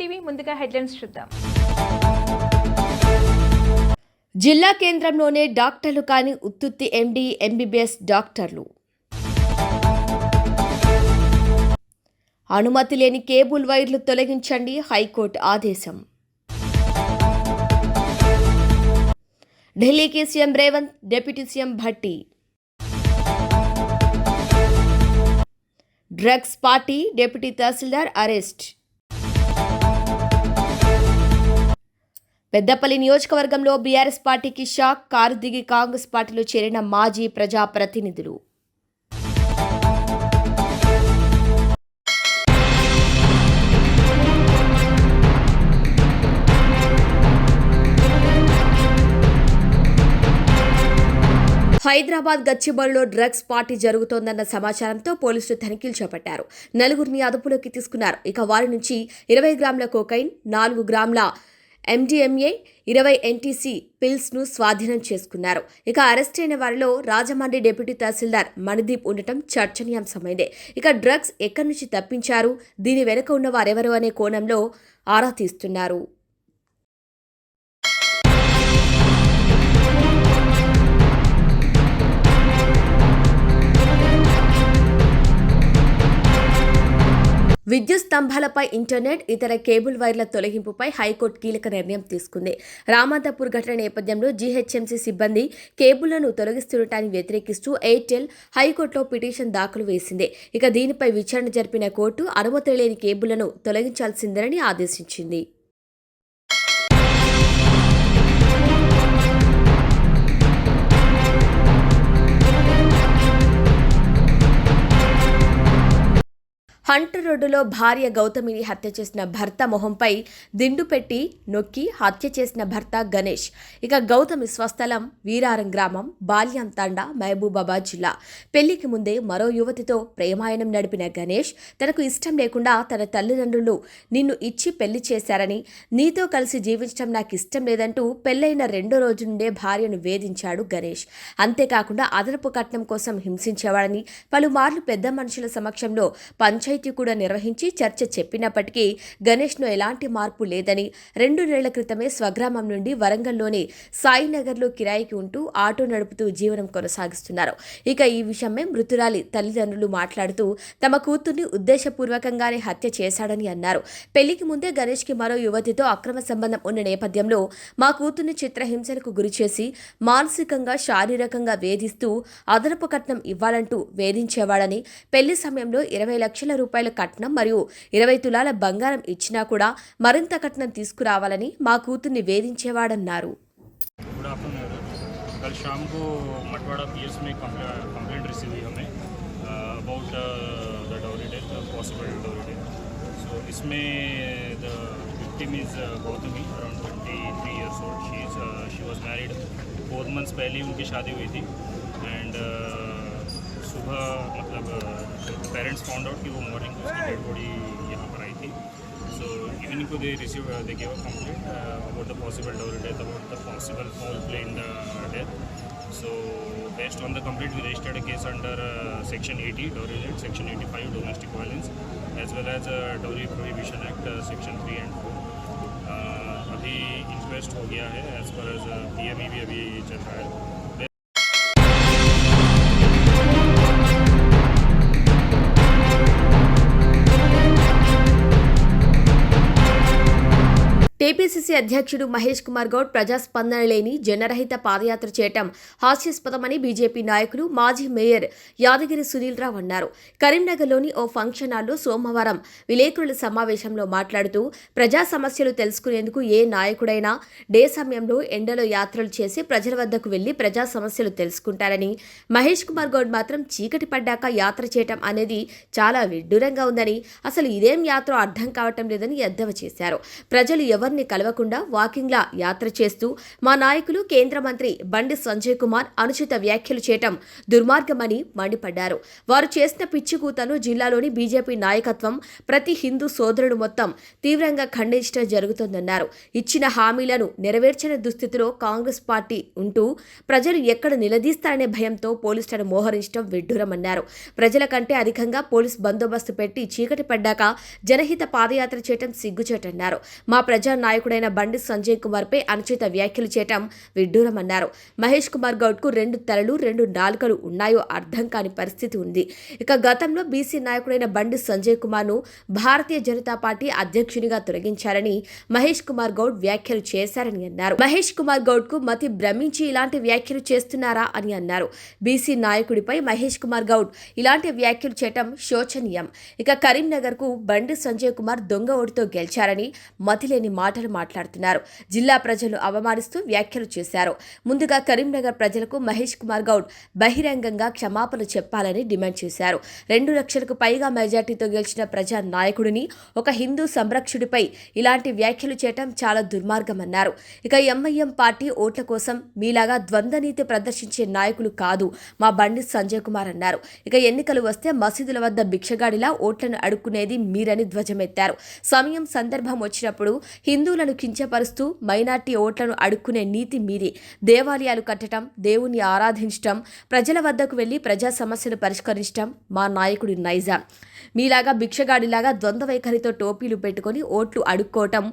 TV ముందుగా headlines చూద్దాం. జిల్లా కేంద్రంలోనే డాక్టర్లు కాని ఉత్తుత్తి ఎండి ఎంబీబీఎస్ డాక్టర్లు. అనుమతి లేని కేబుల్ వైర్లు తొలగించండి హైకోర్టు ఆదేశం. ఢిల్లీకి CM Revanth deputy CM Bhatti. Drugs party deputy tahsildar arrest. Peddapalli నియోజకవర్గంలో బీఆర్ఎస్ పార్టీకి షాక్ కారు దిగి కాంగ్రెస్ పార్టీలో చేరిన మాజీ ప్రజాప్రతినిధులు. హైదరాబాద్ గచ్చిబౌలిలో డ్రగ్స్ పార్టీ జరుగుతోందన్న సమాచారంతో పోలీసులు తనిఖీలు చేపట్టారు. నలుగురిని అదుపులోకి తీసుకున్నారు. ఇక వారి నుంచి ఇరవై గ్రాముల కోకైన్ నాలుగు గ్రాముల ఎండిఎంఏ ఇరవై ఎన్టీసీ పిల్స్ను స్వాధీనం చేసుకున్నారు. ఇక అరెస్ట్ అయిన వారిలో రాజమండ్రి డిప్యూటీ తహసీల్దార్ మణిదీప్ ఉండటం చర్చనీయాంశమైందే. ఇక డ్రగ్స్ ఎక్కడి నుంచి తప్పించారు? దీని వెనుక ఉన్న వారెవరు అనే కోణంలో ఆరా తీస్తున్నారు. విద్యుత్ స్తంభాలపై ఇంటర్నెట్ ఇతర కేబుల్ వైర్ల తొలగింపుపై హైకోర్టు కీలక నిర్ణయం తీసుకుంది. రామాంతపూర్ ఘటన నేపథ్యంలో జీహెచ్ఎంసీ సిబ్బంది కేబుల్లను తొలగిస్తుండటాన్ని వ్యతిరేకిస్తూ ఎయిర్టెల్ హైకోర్టులో పిటిషన్ దాఖలు వేసింది. ఇక దీనిపై విచారణ జరిపిన కోర్టు అనుమతి లేని కేబుల్లను తొలగించాల్సిందేనని ఆదేశించింది. హంటర్ రోడ్డులో భార్య గౌతమిని హత్య చేసిన భర్త మొహంపై దిండు పెట్టి నొక్కి హత్య చేసిన భర్త గణేష్. ఇక గౌతమి స్వస్థలం వీరారం గ్రామం బాల్యం తండా మహబూబాబాద్ జిల్లా. పెళ్ళికి ముందే మరో యువతితో ప్రేమాయణం నడిపిన గణేష్ తనకు ఇష్టం లేకుండా తన తల్లిదండ్రులు నిన్ను ఇచ్చి పెళ్ళి చేశారని నీతో కలిసి జీవించడం నాకు ఇష్టం లేదంటూ పెళ్ళైన రెండో రోజు నుండే భార్యను వేధించాడు గణేష్. అంతేకాకుండా అదనపు కట్నం కోసం హింసించేవాడని పలుమార్లు పెద్ద మనుషుల సమక్షంలో పంచ పంచాయతీ కూడా నిర్వహించి చర్చ చెప్పినప్పటికీ గణేష్ను ఎలాంటి మార్పు లేదని రెండు నెలల క్రితమే స్వగ్రామం నుండి వరంగల్లోని సాయినగర్లో కిరాయికి ఉంటూ ఆటో నడుపుతూ జీవనం కొనసాగిస్తున్నారు. ఇక ఈ విషయమే మృతురాలి తల్లిదండ్రులు మాట్లాడుతూ తమ కూతుర్ని ఉద్దేశపూర్వకంగానే హత్య చేశాడని అన్నారు. పెళ్ళికి ముందే గణేష్కి మరో యువతితో అక్రమ సంబంధం ఉన్న నేపథ్యంలో మా కూతుర్ని చిత్రహింసలకు గురిచేసి మానసికంగా శారీరకంగా వేధిస్తూ అదనపు కట్నం ఇవ్వాలంటూ వేధించేవాడని పెళ్ళి సమయంలో ఇరవై లక్షల రూపాయల కట్నం మరియు ఇరవై తులాల బంగారం ఇచ్చినా కూడా మరింత కట్నం తీసుకురావాలని మా కూతుర్ని వేధించేవాడన్నారు गुड आफ्टरनून कल शाम को मटवाड़ा पी एस में कंप्लेंट रिसीव हुई हमें about the dowry death possible dowry death so इसमें the victim is Gautami around twenty three years old she is she was married four months पहले ही उनकी शादी हुई थी एंड सुबह मतलब पेरेंट्स फाउंड आउट कि वो मॉर्निंग उसकी डेड बॉडी यहाँ पर आई थी। सो इवनिंग को they receive they gave a about the possible double death about the possible foul play in the death so based on the complaint we registered case under section eighty dowry death section eighty five domestic violence as well as dowry prohibition act section three and four अभी invest हो गया है as per as P M E भी अभी चल रहा है। TPCC అధ్యక్షుడు మహేష్ కుమార్ గౌడ్ ప్రజాస్పందన లేని జనరహిత పాదయాత్ర చేయటం హాస్యాస్పదమని బీజేపీ నాయకులు మాజీ మేయర్ యాదగిరి సునీల్ రావు అన్నారు. కరీంనగర్లోని ఓ ఫంక్షన్ హాల్లో సోమవారం విలేకరుల సమావేశంలో మాట్లాడుతూ ప్రజా సమస్యలు తెలుసుకునేందుకు ఏ నాయకుడైనా డే సమయంలో ఎండలో యాత్రలు చేసి ప్రజల వద్దకు వెళ్ళి ప్రజా సమస్యలు తెలుసుకుంటారని మహేష్ కుమార్ గౌడ్ మాత్రం చీకటి పడ్డాక యాత్ర చేయటం అనేది చాలా విడ్డూరంగా ఉందని అసలు ఇదేం యాత్ర అర్థం కావటం లేదని ఎద్దవ చేశారు. ప్రజలు ఎవరు ఎవరిని కలవకుండా వాకింగ్లా యాత్ర చేస్తూ మా నాయకులు కేంద్ర మంత్రి బండి సంజయ్ కుమార్ అనుచిత వ్యాఖ్యలు చేయటం దుర్మార్గమని మండిపడ్డారు. వారు చేసిన పిచ్చికూతను జిల్లాలోని బీజేపీ నాయకత్వం ప్రతి హిందూ సోదరుడు మొత్తం తీవ్రంగా ఖండించడం జరుగుతోందన్నారు. ఇచ్చిన హామీలను నెరవేర్చని దుస్థితిలో కాంగ్రెస్ పార్టీ ఉంటూ ప్రజలు ఎక్కడ నిలదీస్తారనే భయంతో పోలీసులను మోహరించడం విడ్డూరమన్నారు. ప్రజల కంటే అధికంగా పోలీస్ బందోబస్తు పెట్టి చీకటి పడ్డాక జనహిత పాదయాత్ర చేయటం సిగ్గుచేటన్నారు. మా ప్రజా నాయకుడైన బండి సంజయ్ కుమార్ పై అనుచిత వ్యాఖ్యలు చేయటం విడ్డూరమన్నారు. మహేష్ కుమార్ గౌడ్కు రెండు తలలు రెండు నాలుకలు ఉన్నాయో అర్థం కాని పరిస్థితి ఉంది. ఇక గతంలో బీసీ నాయకుడైన బండి సంజయ్ కుమార్ను భారతీయ జనతా పార్టీ అధ్యక్షునిగా తొలగించారని మహేష్ కుమార్ గౌడ్ వ్యాఖ్యలు చేశారని అన్నారు. మహేష్ కుమార్ గౌడ్కు మతి భ్రమించి ఇలాంటి వ్యాఖ్యలు చేస్తున్నారా అని అన్నారు. బీసీ నాయకుడిపై మహేష్ కుమార్ గౌడ్ ఇలాంటి వ్యాఖ్యలు చేయటం శోచనీయం. ఇక కరీంనగర్కు బండి సంజయ్ కుమార్ దొంగ ఓటుతో గెలిచారని మతిలేని మాటలు మాట్లాడుతున్నారు. జిల్లా ప్రజలు అవమానిస్తూ వ్యాఖ్యలు చేశారు. ముందుగా కరీంనగర్ ప్రజలకు మహేష్ కుమార్ గౌడ్ బహిరంగంగా క్షమాపణ చెప్పాలని డిమాండ్ చేశారు. రెండు లక్షలకు పైగా మెజార్టీతో గెలిచిన ప్రజా నాయకుడిని ఒక హిందూ సంరక్షకుడిపై ఇలాంటి వ్యాఖ్యలు చేయటం చాలా దుర్మార్గమన్నారు. ఇక ఎంఐఎం పార్టీ ఓట్ల కోసం మీలాగా ద్వంద్వనీతి ప్రదర్శించే నాయకులు కాదు మా బండి సంజయ్ కుమార్ అన్నారు. ఇక ఎన్నికలు వస్తే మసీదుల వద్ద భిక్షగాడిలా ఓట్లను అడుక్కునేది మీరని ధ్వజమెత్తారు. సమయం సందర్భం వచ్చినప్పుడు హిందువులను కించపరుస్తూ మైనార్టీ ఓట్లను అడుక్కునే నీతి మీది. దేవాలయాలు కట్టడం దేవుణ్ణి ఆరాధించటం ప్రజల వద్దకు వెళ్ళి ప్రజా సమస్యలు పరిష్కరించటం మా నాయకుడి నైజాం. మీలాగా భిక్షగాడిలాగా ద్వంద్వ వైఖరితో టోపీలు పెట్టుకొని ఓట్లు అడుక్కోవటం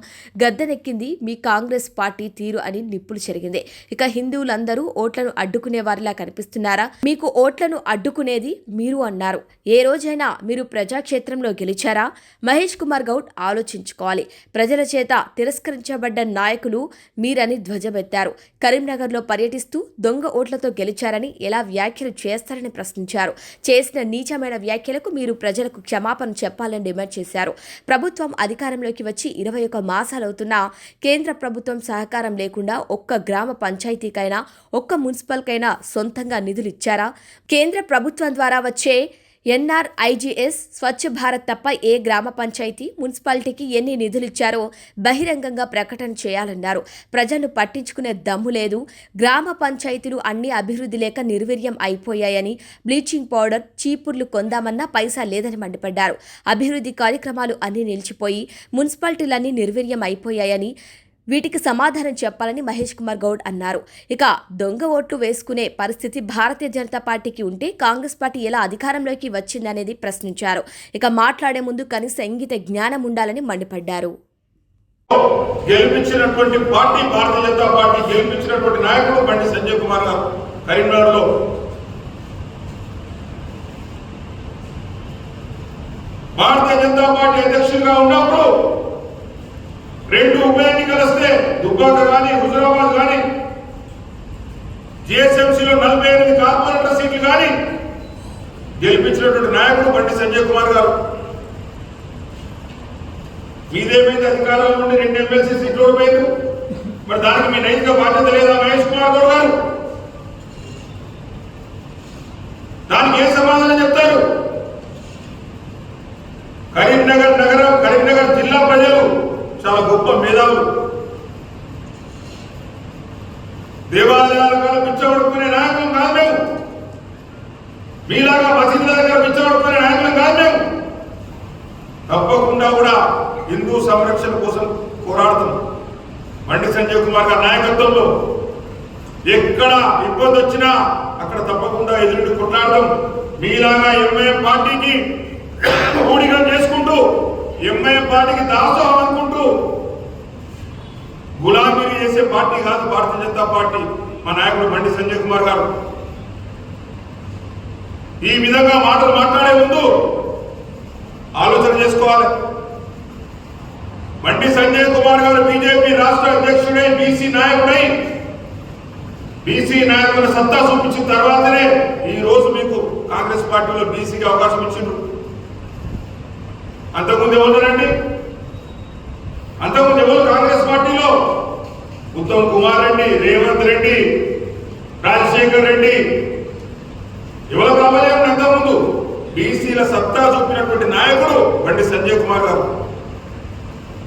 గద్దెనెక్కింది మీ కాంగ్రెస్ పార్టీ తీరు అని నిప్పులు చెరిగింది. ఇక హిందువులందరూ ఓట్లను అడ్డుకునే వారిలా కనిపిస్తున్నారా? మీకు ఓట్లను అడ్డుకునేది మీరు అన్నారు. ఏ రోజైనా మీరు ప్రజాక్షేత్రంలో గెలిచారా? మహేష్ కుమార్ గౌడ్ ఆలోచించుకోవాలి. ప్రజల చేత తిరస్కరించబడ్డ నాయకులు మీరని ధ్వజమెత్తారు. కరీంనగర్లో పర్యటిస్తూ దొంగ ఓట్లతో గెలిచారని ఎలా వ్యాఖ్యలు చేస్తారని ప్రశ్నించారు. చేసిన నీచమైన వ్యాఖ్యలకు మీరు ప్రజలకు క్షమాపణ చెప్పాలని డిమాండ్ చేశారు. ప్రభుత్వం అధికారంలోకి వచ్చి ఇరవై ఒక మాసాలవుతున్నా కేంద్ర ప్రభుత్వం సహకారం లేకుండా ఒక్క గ్రామ పంచాయతీకైనా ఒక్క మున్సిపల్కైనా సొంతంగా నిధులు ఇచ్చారా? కేంద్ర ప్రభుత్వం ద్వారా వచ్చే ఎన్ఆర్ఐజీఎస్ స్వచ్ఛ భారత్ తప్ప ఏ గ్రామ పంచాయతీ మున్సిపాలిటీకి ఎన్ని నిధులు ఇచ్చారో బహిరంగంగా ప్రకటన చేయాలన్నారు. ప్రజలను పట్టించుకునే దమ్ము లేదు. గ్రామ పంచాయతీలు అన్ని అభివృద్ధి లేక నిర్వీర్యం అయిపోయాయని బ్లీచింగ్ పౌడర్ చీపుర్లు కొందామన్నా పైసా లేదని మండిపడ్డారు. అభివృద్ధి కార్యక్రమాలు అన్నీ నిలిచిపోయి మున్సిపాలిటీలన్నీ నిర్వీర్యం అయిపోయాయని వీటికి సమాధానం చెప్పాలని మహేష్ కుమార్ గౌడ్ అన్నారు. ఇక దొంగ ఓట్లు వేసుకునే పరిస్థితి భారతీయ జనతా పార్టీకి ఉంటే కాంగ్రెస్ పార్టీ ఎలా అధికారంలోకి వచ్చిందనేది ప్రశ్నించారు. ఇక మాట్లాడే ముందు కనీస ఇంగిత జ్ఞానం ఉండాలని మండిపడ్డారు. గెలిపించినటువంటి పార్టీ భారతీయ జనతా పార్టీ గెలిపించినటువంటి నాయకుడు బండి సంజయ్ కుమార్ గారు కరీంనగర్లో. భారతీయ జనతా పార్టీ అధ్యక్షుడిగా ఉన్నప్పుడు రెండు ఉప ఎన్నికలు వస్తే దుబ్బాక కానీ హుజురాబాద్ కానీ జిఎస్ఎంసీలో నలభై ఎనిమిది కార్పొరేటర్ సీట్లు కానీ గెలిపించినటువంటి నాయకుడు బండి సంజయ్ కుమార్ గారు. మీదేమైంది అధికారంలో ఉండి రెండు ఎమ్మెల్సీ సీట్లు ఓడిపోయింది మరి దానికి మీ నైతిక బాధ్యత లేదా మహేష్ కుమార్ గౌడ్ గారు? దానికి ఏ సమాధానం చెప్తారు? కరీంనగర్ నగరం కరీంనగర్ జిల్లా ప్రజలు చాలా గొప్ప మేధావులు. దేవాలయాలు కూడా పిచ్చగొడుకునే నాయకులు కాదు మేము. మీలాగా మసీదుల దగ్గర పిచ్చగొడుకునే నాయకులు కాదు మేము. తప్పకుండా కూడా హిందూ సంరక్షణ కోసం పోరాడతాం బండి సంజయ్ కుమార్ గారి నాయకత్వంలో ఎక్కడ ఇబ్బంది వచ్చినా అక్కడ తప్పకుండా ఎదురుడి కొట్లాడదాం. మీలాగా ఎంఐఎం పార్టీకి ఊడిగం చేసుకుంటూ ఎంఐఎం పార్టీకి దాసోహం అనుకుంటూ గులాబీలు చేసే పార్టీ కాదు భారతీయ జనతా పార్టీ మా నాయకుడు బండి సంజయ్ కుమార్ గారు. ఈ విధంగా మాటలు మాట్లాడే ముందు ఆలోచన చేసుకోవాలి. బండి సంజయ్ కుమార్ గారు బీజేపీ రాష్ట్ర అధ్యక్షుడై బీసీ నాయకుడై బీసీ నాయకుల సత్తా చూపించిన తర్వాతనే ఈ రోజు మీకు కాంగ్రెస్ పార్టీలో బీసీకి అవకాశం ఇచ్చిండ్రు. అంతకుముందు ఎవరున్నారండి అంతకుముందు ఎవరు కాంగ్రెస్ పార్టీలో? ఉత్తమ్ కుమార్ రెడ్డి రేవంత్ రెడ్డి రాజశేఖర్ రెడ్డి. ఎవరు రాబోయే అంతకుముందు? బీసీల సత్తా చూపినటువంటి నాయకుడు బండి సంజయ్ కుమార్ గారు.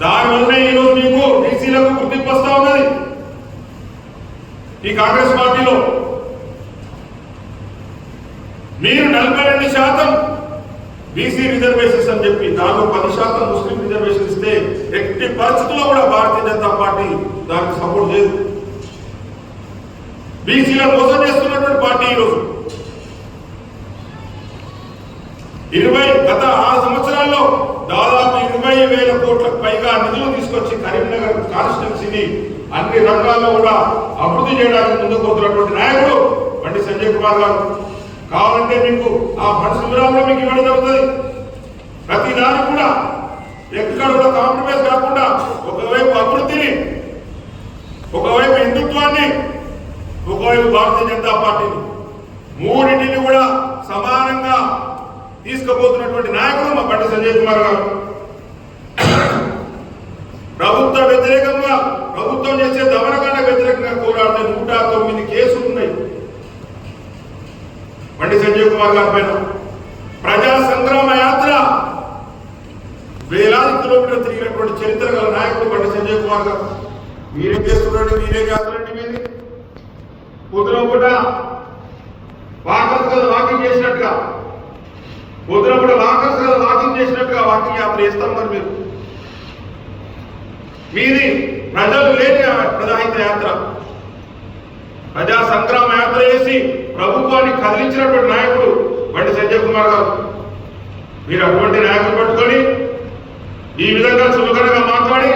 దానివల్లనే ఈరోజు మీకు బీసీలకు గుర్తింపు వస్తా ఉన్నది. ఈ కాంగ్రెస్ పార్టీలో మీరు నలభై రెండు శాతం బీసీ రిజర్వేషన్స్ అని చెప్పి దానిలో పది శాతం ముస్లిం రిజర్వేషన్ ఇస్తే ఎట్టి పరిస్థితుల్లో కూడా భారతీయ జనతా పార్టీ దానికి సపోర్ట్ చేయదు బీసీల మోసం చేస్తున్నటువంటి పార్టీ ఈరోజు. ఇరవై గత ఆరు సంవత్సరాల్లో దాదాపు ఇరవై వేల కోట్లకు పైగా నిధులు తీసుకొచ్చి కరీంనగర్ కాన్స్టిట్యున్సీని అన్ని రంగాల్లో కూడా అభివృద్ధి చేయడానికి ముందుకు పోతున్నటువంటి నాయకుడు బండి సంజయ్ కుమార్ గారు. కావాలంటే మీకు ఆ ఫండ్స్ వివరాల్లో మీకు ఇవ్వడం జరుగుతుంది. ప్రతి దాని కూడా ఎక్కడ కూడా కాంప్రమైజ్ కాకుండా ఒకవైపు అభివృద్ధిని ఒకవైపు హిందుత్వాన్ని ఒకవైపు భారతీయ జనతా పార్టీని మూడింటిని కూడా సమానంగా తీసుకుపోతున్నటువంటి నాయకుడు మా బండి సంజయ్ కుమార్ గారు. ప్రభుత్వ వ్యతిరేకంగా ప్రభుత్వం చేసే దమనకాండ వ్యతిరేకంగా పోరాడితే నూట తొమ్మిది కేసులు బండి సంజీవ్ కుమార్ గారి పైన. ప్రజా సంగ్రామ యాత్ర. వేలాది కిలోమీటర్ తిరిగినటువంటి చరిత్ర గల నాయకుడు బండి సంజయ్ కుమార్ గారు. మీరేం చేస్తున్నారండి మీరేం చేస్తారండి మీది. పొద్దున పూట వాకర్స్ కదా వాకింగ్ చేసినట్టుగా. పొద్దున పూట వాకర్స్ కదా వాకింగ్ చేసినట్టుగా వాకింగ్ యాత్ర చేస్తారు మరి మీరు. మీది ప్రజలు లేని ప్రజాహిత యాత్ర. ప్రజా సంగ్రామ యాత్ర చేసి ప్రభుత్వాన్ని కదిలించినటువంటి నాయకుడు బండి సంజయ్ కుమార్ గారు. మీరు అటువంటి నాయకులు పట్టుకొని ఈ విధంగా చులకనగా మాట్లాడి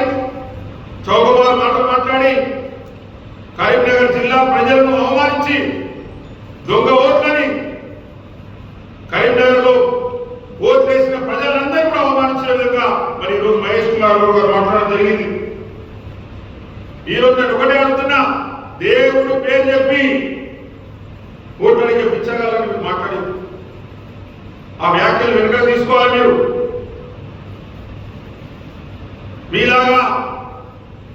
చౌకబారు మాటలు మాట్లాడి కరీంనగర్ జిల్లా ప్రజలను అవమానించి దొంగ ఓట్లని కరీంనగర్లో ఓట్లు వేసిన ప్రజలందరూ కూడా అవమానించే విధంగా మరి ఈ రోజు మహేష్ కుమార్ గారు మాట్లాడడం జరిగింది. ఈ రోజు నేను ఒకటే అడుగుతున్నా దేవుడు పేరు చెప్పి ఓట్లకి పిచ్చగాలని మీరు మాట్లాడింది. ఆ వ్యాఖ్యలు వెనుక తీసుకోవాలి మీరు. మీలాగా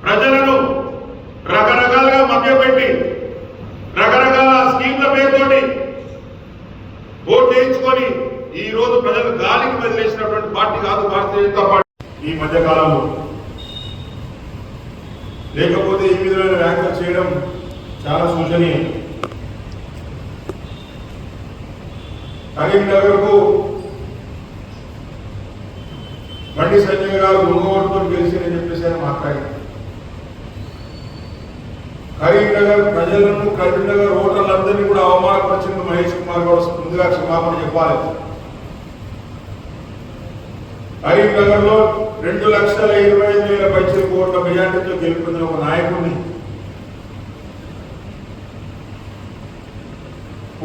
ప్రజలను రకరకాలుగా మభ్యపెట్టి రకరకాల స్కీమ్ల పేరుతోటి ఓట్లు వేయించుకొని ఈ రోజు ప్రజలు గాలికి వదిలేసినటువంటి పార్టీ కాదు భారతీయ జనతా పార్టీ. ఈ మధ్య కాలంలో లేకపోతే ఈ విధమైన వ్యాఖ్యలు చేయడం చాలా సూచనీయం కరీంనగర్కు బండి సంజయ్ గారు ముంగోటుతో గెలిచిందని చెప్పేసి ఆయన మాట్లాడారు. కరీంనగర్ ప్రజలను కరీంనగర్ ఓటర్లందరినీ కూడా అవమానపరిచింది మహేష్ కుమార్ గారు ముందుగా క్షమాపణ చెప్పాలి. కరీంనగర్లో రెండు లక్షల ఇరవై ఐదు వేల పైసలు కోట్ల మెజార్టీతో గెలుపొందిన ఒక నాయకుడిని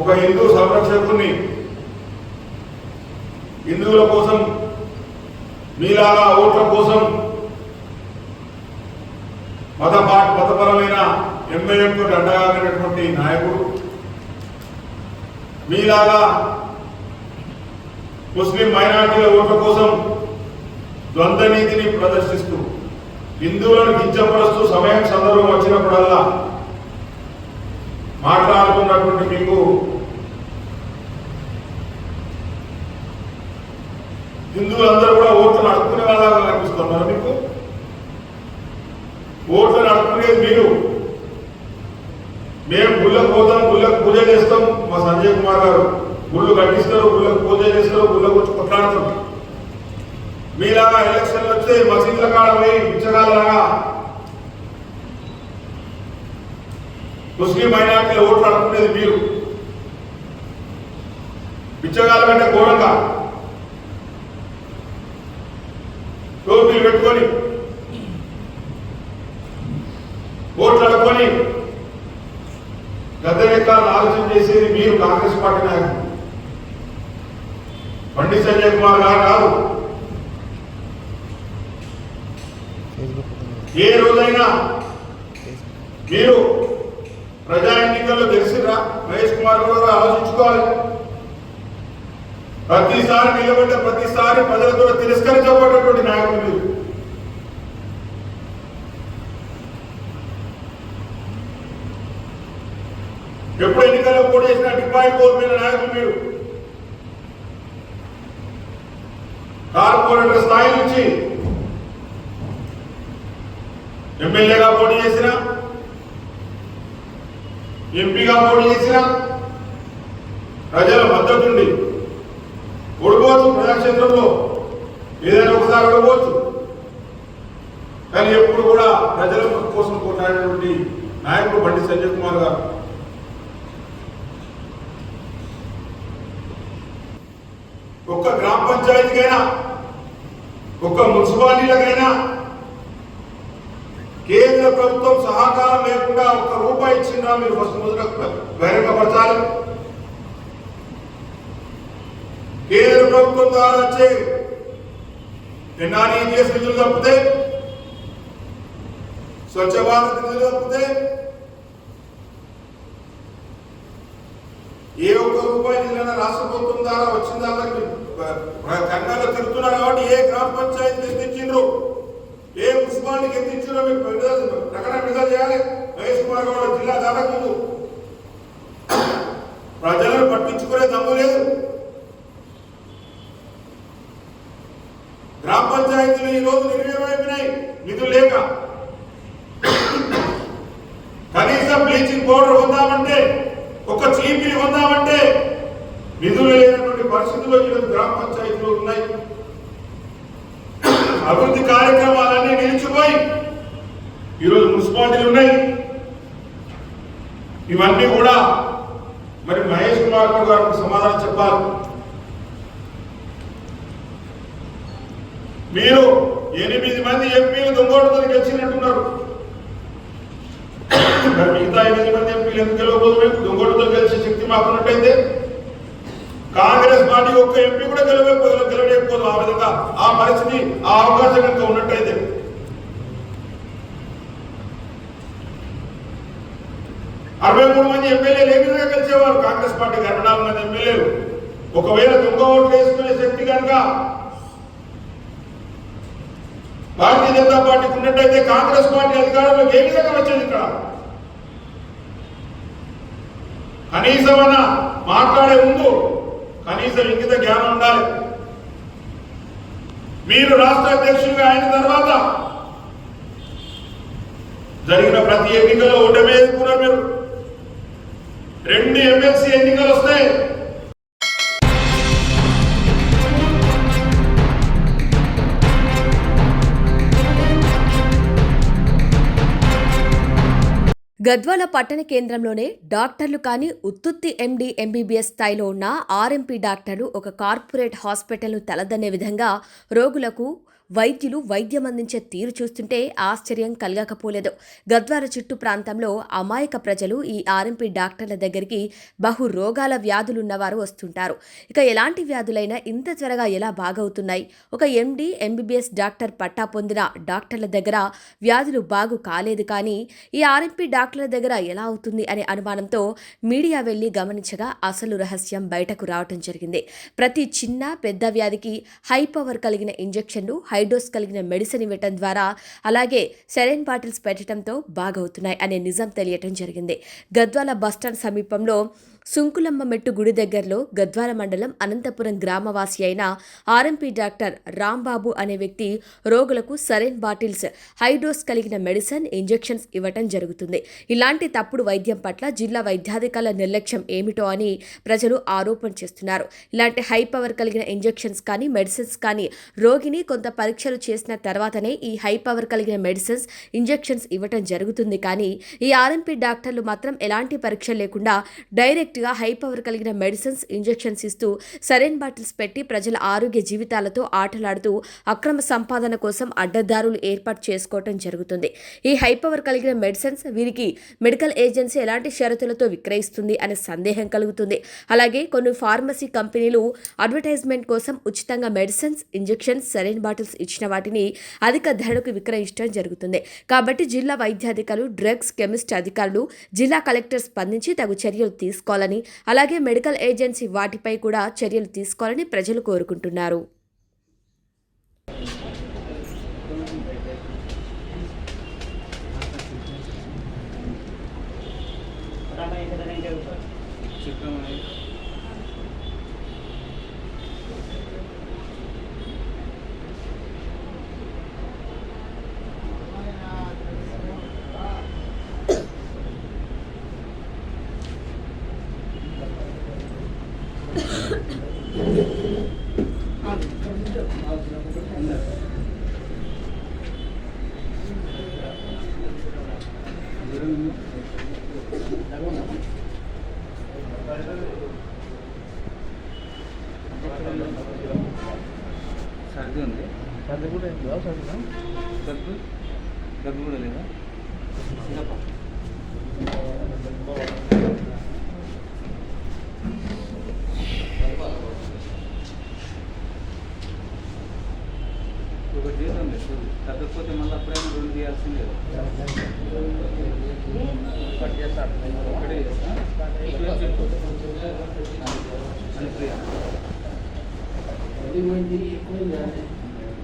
ఒక హిందూ సంరక్షకుడిని హిందువుల కోసం మీలాగా ఓట్ల కోసం మత మతపరమైన ఎంఐఎంతో అడ్డగానేటటువంటి నాయకుడు మీలాగా ముస్లిం మైనార్టీల ఓట్ల కోసం ద్వంద్వ నీతిని ప్రదర్శిస్తూ హిందువులను కించపరుస్తూ సమయం సందర్భం వచ్చినప్పుడల్లా మాట్లాడుతున్నటువంటి మీకు హిందువులందరూ కూడా ఓట్లు నడుపుకునే వాళ్ళగా కనిపిస్తున్నారు. మీకు? ఓట్లు నడుపుకునేది మీరు. మేము గుళ్ళకు పోతాం గుళ్ళకు పూజ చేస్తాం. మా సంజయ్ కుమార్ గారు గుళ్ళు కట్టిస్తారు గుళ్ళకు పూజ చేస్తారు గుళ్ళకు వచ్చి కొట్లాడతాం మీలాగా ఎలక్షన్లు వస్తే మసీదుల కాడ పోయి బిచ్చగాళ్ళలాగా ముస్లిం మైనార్టీలు ఓట్లు అడుక్కునేది మీరు బిచ్చగాళ్ళ కంటే ఘోరంగా టోపీలు పెట్టుకొని ఓట్లు అడుక్కొని గద్దెనెక్కాలని ఆలోచన చేసేది మీరు కాంగ్రెస్ పార్టీ నాయకులు బండి సంజయ్ కుమార్ గారు కాదు. ఏ రోజైనా మీరు ప్రజా ఎన్నికల్లో గెలిచిరా మహేష్ కుమార్ గారు ఆలోచించుకోవాలి. ప్రతిసారి నిలబడ్డ ప్రతిసారి ప్రజలతో తిరస్కరించబడేటువంటి నాయకులు మీరు. ఎప్పుడు ఎన్నికల్లో పోటీ చేసిన డిపాజిట్ కోల్పోయిన నాయకులు మీరు. కార్పొరేటర్ స్థాయి నుంచి ఎమ్మెల్యేగా పోటీ చేసిన ఎంపీగా పోటీ చేసిన ప్రజల మద్దతుండి ఓడిపోవచ్చు. ప్రజాక్షేత్రంలో ఏదైనా ఒకసారి ఓడిపోవచ్చు. కానీ ఎప్పుడు కూడా ప్రజల కోసం కొట్లాడేటువంటి నాయకుడు బండి సంజయ్ కుమార్ గారు. ఒక్క గ్రామ పంచాయతీకైనా ఒక్క మున్సిపాలిటీలకైనా కేంద్ర ప్రభుత్వం సహకారం లేకుండా ఒక్క రూపాయి ఇచ్చిందా మీరు ఫస్ట్ మొదట బహిరంగపరచాలి. కేంద్ర ప్రభుత్వం ద్వారా వచ్చే ఎన్ఆర్ఈజిఎస్ నిధులు తప్పితే స్వచ్ఛ భారత్ నిధులు తప్పితే ఏ ఒక్క రూపాయి నిధులైనా రాష్ట్ర ప్రభుత్వం ద్వారా వచ్చిందా మరి కన్నగా తిరుగుతున్నా కాబట్టి ఏ గ్రామ పంచాయతీ ఎత్తించిండ్రు? ఏ మున్సిపాలిటీకి ఎత్తించిండ్రో మీకు విడుదల- ప్రకటన విడుదల చేయాలి. మహేష్ కుమార్ గౌడ్ జిల్లా దాదాపు ప్రజలను పట్టించుకునే దమ్ము లేదు. గ్రామ పంచాయతీలు ఈ రోజు నిర్వీర్యమైపోయినాయి. నిధులు లేక. కనీసం బ్లీచింగ్ పౌడర్ కొందామంటే ఒక చీపిని కొందామంటే నిధులు లేనటువంటి పరిస్థితులు గ్రామ పంచాయతీలో ఉన్నాయి. అభివృద్ధి కార్యక్రమాలన్నీ నిలిచిపోయి ఈరోజు మున్సిపాలిటీలు ఉన్నాయి. ఇవన్నీ కూడా మరి మహేష్ కుమార్ గారు గారికి సమాధానం చెప్పాలి. మీరు ఎనిమిది మంది ఎంపీలు దొంగోటుతో గెలిచినట్టున్నారు. మరి మిగతా ఎనిమిది మంది ఎంపీలు ఎందుకు గెలవబోదు దొంగోటుతో గెలిచే శక్తి మాకున్నట్టయితే కాంగ్రెస్ పార్టీ ఒక్క ఎంపీ కూడా గెలవకపోదు గెలవలేకపోదు. ఆ విధంగా ఆ పరిస్థితి ఆ అవకాశం కనుక ఉన్నట్టయితే. అరవై మూడు మంది ఎమ్మెల్యేలు ఏ విధంగా గెలిచేవారు? కాంగ్రెస్ పార్టీకి అరవై నాలుగు మంది ఎమ్మెల్యేలు. ఒకవేళ దొంగ ఓట్లు వేసుకునే శక్తి కనుక భారతీయ జనతా పార్టీకి ఉన్నట్టయితే కాంగ్రెస్ పార్టీ అధికారంలోకి ఏ విధంగా వచ్చేది ఇక్కడ? కనీసమన్నా మాట్లాడే ముందు కనీసం ఇంగిత జ్ఞానం ఉండాలి. మీరు రాష్ట్ర అధ్యక్షులుగా అయిన తర్వాత జరిగిన ప్రతి ఎన్నికలో ఓటమి కూడా మీరు. రెండు ఎమ్మెల్సీ ఎన్నికలు వస్తాయి. గద్వాల పట్టణ కేంద్రంలోనే డాక్టర్లు కానీ ఉత్తుత్తి ఎండి ఎంబీబీఎస్ స్థాయిలో ఉన్న ఆర్ఎంపీ డాక్టర్లు ఒక కార్పొరేట్ హాస్పిటల్ను తలదన్నే విధంగా రోగులకు వైద్యులు వైద్యం అందించే తీరు చూస్తుంటే ఆశ్చర్యం కలగకపోలేదు. గద్వాల చుట్టూ ప్రాంతంలో అమాయక ప్రజలు ఈ ఆర్ఎంపీ డాక్టర్ల దగ్గరికి బహు రోగాల వ్యాధులున్నవారు వస్తుంటారు. ఇక ఎలాంటి వ్యాధులైనా ఇంత త్వరగా ఎలా బాగవుతున్నాయి? ఒక ఎండి ఎంబీబీఎస్ డాక్టర్ పట్టా పొందిన డాక్టర్ల దగ్గర వ్యాధులు బాగు కాలేదు కానీ ఈ ఆర్ఎంపీ డాక్టర్ల దగ్గర ఎలా అవుతుంది అనే అనుమానంతో మీడియా వెళ్ళి గమనించగా అసలు రహస్యం బయటకు రావటం జరిగింది. ప్రతి చిన్న పెద్ద వ్యాధికి హై పవర్ కలిగిన ఇంజెక్షన్లు హైడోస్ కలిగిన మెడిసిన్ ఇవ్వటం ద్వారా అలాగే సెరైన్ బాటిల్స్ పెట్టడంతో బాగవుతున్నాయి అనే నిజం తెలియటం జరిగింది. గద్వాల బస్టాండ్ సమీపంలో సుంకులమ్మ మెట్టు గుడి దగ్గరలో గద్వాల మండలం అనంతపురం గ్రామవాసి అయిన ఆర్ఎంపీ డాక్టర్ రాంబాబు అనే వ్యక్తి రోగులకు సరైన్ బాటిల్స్ హైడోస్ కలిగిన మెడిసిన్ ఇంజెక్షన్స్ ఇవ్వటం జరుగుతుంది. ఇలాంటి తప్పుడు వైద్యం పట్ల జిల్లా వైద్యాధికారుల నిర్లక్ష్యం ఏమిటో అని ప్రజలు ఆరోపణ చేస్తున్నారు. ఇలాంటి హై పవర్ కలిగిన ఇంజెక్షన్స్ కానీ మెడిసిన్స్ కానీ రోగిని కొంత పరీక్షలు చేసిన తర్వాతనే ఈ హై పవర్ కలిగిన మెడిసిన్స్ ఇంజెక్షన్స్ ఇవ్వటం జరుగుతుంది. కానీ ఈ ఆర్ఎంపీ డాక్టర్లు మాత్రం ఎలాంటి పరీక్ష లేకుండా డైరెక్ట్ డైరెక్ట్గా హై పవర్ కలిగిన మెడిసిన్స్ ఇంజెక్షన్స్ ఇస్తూ సరైన్ బాటిల్స్ పెట్టి ప్రజల ఆరోగ్య జీవితాలతో ఆటలాడుతూ అక్రమ సంపాదన కోసం అడ్డదారులు ఏర్పాటు చేసుకోవటం జరుగుతుంది. ఈ హై పవర్ కలిగిన మెడిసిన్స్ వీరికి మెడికల్ ఏజెన్సీ ఎలాంటి షరతులతో విక్రయిస్తుంది అనే సందేహం కలుగుతుంది. అలాగే కొన్ని ఫార్మసీ కంపెనీలు అడ్వర్టైజ్మెంట్ కోసం ఉచితంగా మెడిసిన్స్ ఇంజెక్షన్స్ సరైన్ బాటిల్స్ ఇచ్చిన వాటిని అధిక ధరకు విక్రయించడం జరుగుతుంది. కాబట్టి జిల్లా వైద్యాధికారులు డ్రగ్స్ కెమిస్ట్ అధికారులు జిల్లా కలెక్టర్ స్పందించి తగు చర్యలు తీసుకోవాలని అలాగే మెడికల్ ఏజెన్సీ వాటిపై కూడా చర్యలు తీసుకోవాలని ప్రజలు కోరుకుంటున్నారు. అదే చెప్తున్నారు లేదు,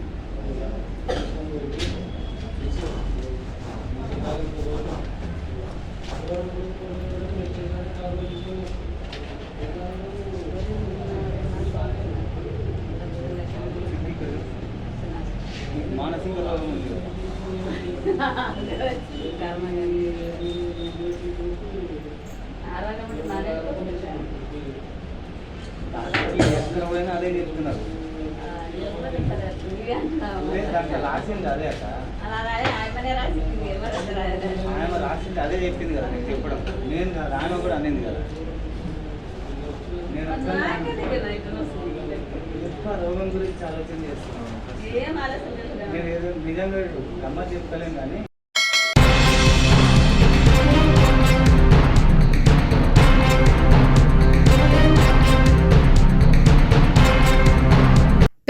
దాంట్లో రాసింది అదే అక్క ఆమె రాసింది అదే చెప్పింది కదా నేను చెప్పడం నేను కాదు ఆమె కూడా అనేది కదా నేను ఎక్కువ రోగం గురించి ఆలోచన చేస్తున్నాను నేను ఏదో నిజంగా గమ్మ చెప్తలేను కానీ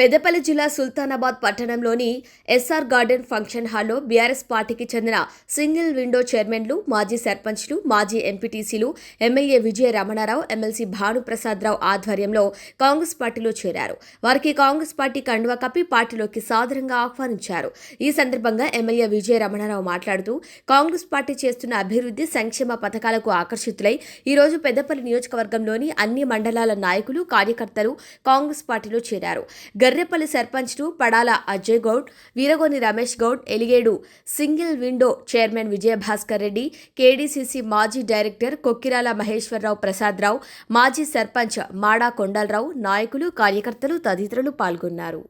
పెద్దపల్లి జిల్లా సుల్తానాబాద్ పట్టణంలోని ఎస్ఆర్ గార్డెన్ ఫంక్షన్ హాల్లో బీఆర్ఎస్ పార్టీకి చెందిన సింగిల్ విండో చైర్మన్లు మాజీ సర్పంచ్లు మాజీ ఎంపీటీసీలు ఎమ్మెల్యే విజయ రమణారావు ఎమ్మెల్సీ భానుప్రసాదరావు ఆధ్వర్యంలో కాంగ్రెస్ పార్టీలో చేరారు. వారికి కాంగ్రెస్ పార్టీ కండువ కప్పి పార్టీలోకి సాదరంగా ఆహ్వానించారు. ఈ సందర్భంగా ఎమ్మెల్యే విజయ రమణారావు మాట్లాడుతూ కాంగ్రెస్ పార్టీ చేస్తున్న అభివృద్ధి సంక్షేమ పథకాలకు ఆకర్షితులై ఈ రోజు పెద్దపల్లి నియోజకవర్గంలోని అన్ని మండలాల నాయకులు కార్యకర్తలు కాంగ్రెస్ పార్టీలో చేరారు. గర్రెపల్లి సర్పంచ్లు Padala Ajay Goud Veeragoni Ramesh Goud Eligedu single window chairman Vijayabhaskar Reddy KDCC మాజీ డైరెక్టర్ కొక్కిరాల మహేశ్వరరావు ప్రసాదరావు మాజీ సర్పంచ్ మాడా కొండలరావు నాయకులు కార్యకర్తలు తదితరులు పాల్గొన్నారు.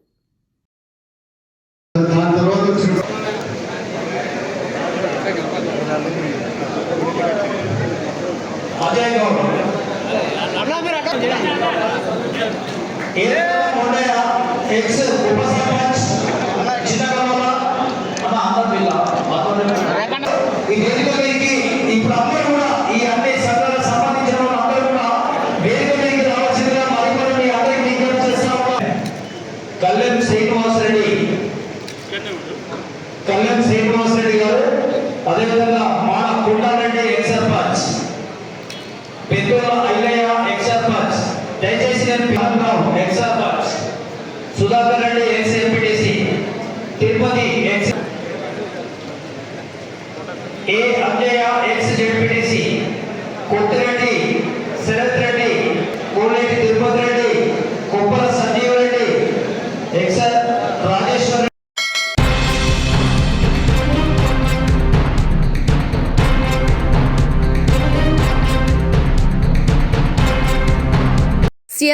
అజయ్ గౌడ్. ఏదైనా మొండయ్య ఎక్స్ ఉప sarpanch Chinnagamala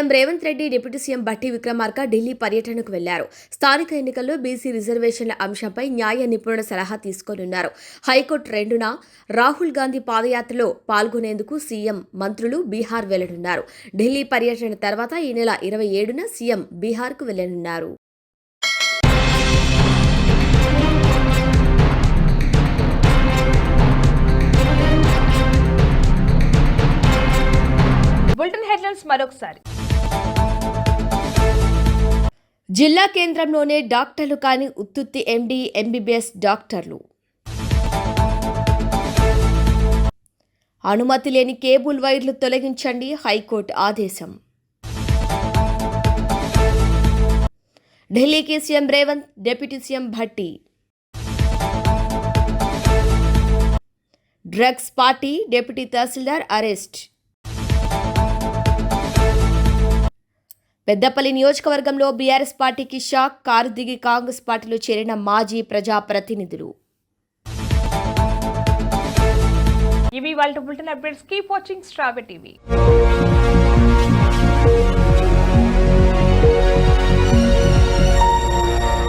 CM Revanth Reddy deputy CM Bhatti Vikramarka Delhi పర్యటనకు వెళ్ళారు. స్థానిక ఎన్నికల్లో బీసీ రిజర్వేషన్ల అంశంపై న్యాయ నిపుణుల సలహా తీసుకోనున్నారు. హైకోర్టు రెండున రాహుల్ గాంధీ పాదయాత్రలో పాల్గొనేందుకు సీఎం మంత్రులు బీహార్ వెళ్ళనున్నారు. ఢిల్లీ పర్యటన తర్వాత ఈ నెల ఇరవై ఏడున సీఎం బీహార్కు వెళ్ళనున్నారు. బులెటిన్ హెడ్లైన్స్ మరొకసారి. జిల్లా కేంద్రంలోనే డాక్టర్లు కాని ఉత్తుత్తి ఎండి ఎంబీబీఎస్ డాక్టర్లు. అనుమతి లేని కేబుల్ వైర్లు తొలగించండి హైకోర్టు ఆదేశం. ఢిల్లీకి CM Revanth deputy CM Bhatti. Drugs party deputy tahsildar arrest. Peddapalli నియోజకవర్గంలో బీఆర్ఎస్ పార్టీకి షాక్ కారు దిగి కాంగ్రెస్ పార్టీలో చేరిన మాజీ ప్రజాప్రతినిధులు. ఇవి వాళ్ళ బులెటిన్ అప్డేట్స్ కీప్ వాచింగ్ స్ట్రాబె టీవీ.